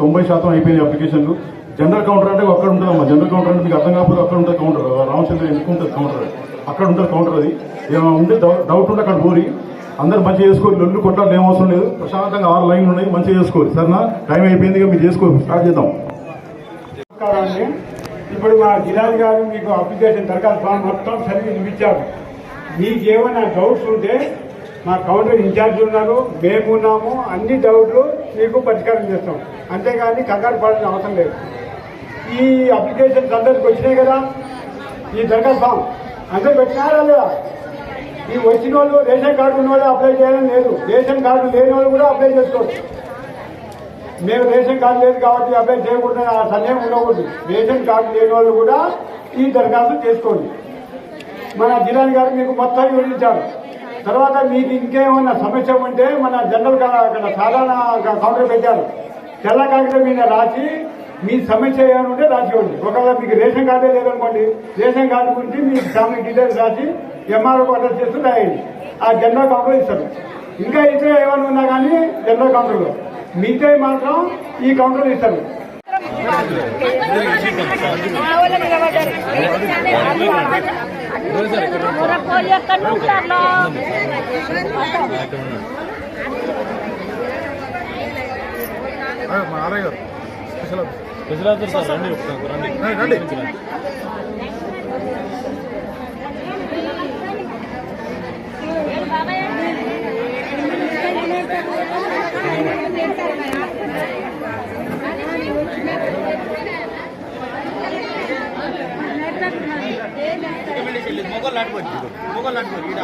తొంభై శాతం అయిపోయినాయి అప్లికేషన్లు. జనరల్ కౌంటర్ అంటే అక్కడ ఉంటుందమ్మా జనరల్ కౌంటర్ అంటే మీకు అర్థం కాకపోతే అక్కడ ఉంటుంది కౌంటర్. రామచంద్ర ఎందుకు ఉంటుంది కౌంటర్? అక్కడ ఉంటుంది కౌంటర్ అది. ఏమైనా ఉంటే డౌ- డౌట్ ఉంటే అక్కడ పోరి. అందరు మంచిగా చేసుకోవాలి లొల్లు కొట్టాలి ఏం అవసరం లేదు. ప్రశాంతంగా ఆరు లైన్లు ఉన్నాయి మంచిగా చేసుకోవాలి సరేనా? టైం అయిపోయింది మీరు చేసుకోవాలి స్టార్ట్ చేద్దాం. ఇప్పుడు మా జిల్లాది గారు మీకు అప్లికేషన్ దరఖాస్తు ఫామ్ మొత్తం సర్వీస్ చూపించారు. మీకేమైనా డౌట్స్ ఉంటే మా కౌంటర్ ఇన్ఛార్జ్ ఉన్నారు మేము ఉన్నాము అన్ని డౌట్లు మీకు పరిష్కారం చేస్తాం. అంతేగాని కంగారు పడాల్సిన అవసరం లేదు. ఈ అప్లికేషన్స్ అందరికి వచ్చినాయి కదా ఈ దరఖాస్తు ఫామ్ అందరు పెట్టినారా లేదా? ఈ వచ్చిన వాళ్ళు రేషన్ కార్డు ఉన్న వాళ్ళు అప్లై చేయడం లేదు. రేషన్ కార్డు లేని వాళ్ళు కూడా అప్లై చేసుకోవచ్చు. మేము రేషన్ కార్డు లేదు కాబట్టి అప్లై చేయకుండా ఆ సందేహం ఉండకూడదు. రేషన్ కార్డు లేని వాళ్ళు కూడా ఈ దరఖాస్తు చేసుకోండి. మన జిల్లాని గారు మీకు మొత్తం వివరించారు. తర్వాత మీకు ఇంకేమైనా సమస్య ఉంటే మన జనరల్ అక్కడ సాధారణ కౌంటర్ పెట్టారు. తెల్ల కాగితం మీద రాసి మీ సమస్య ఏమైనా ఉంటే రాసివ్వండి ఒకవేళ మీకు రేషన్ కార్డే లేదనుకోండి రేషన్ కార్డు గురించి మీ ఫ్యామిలీ డీటెయిల్స్ రాసి ఎంఆర్ఓ అడ్రస్ చేస్తూ రాయండి. ఆ జనరల్ కౌంటర్ ఇస్తారు. ఇంకా ఇతర ఏమైనా ఉన్నా కానీ జనరల్ కౌంటర్లో మీకే మాత్రం ఈ కౌంటర్ ఇస్తారు. పోయి ఎక్కడ ఉంటారు గుజరాత్ సార్ రండి ఒకసారి రండి మొగలు నాటుకోండి మొగలు నాటుకోండి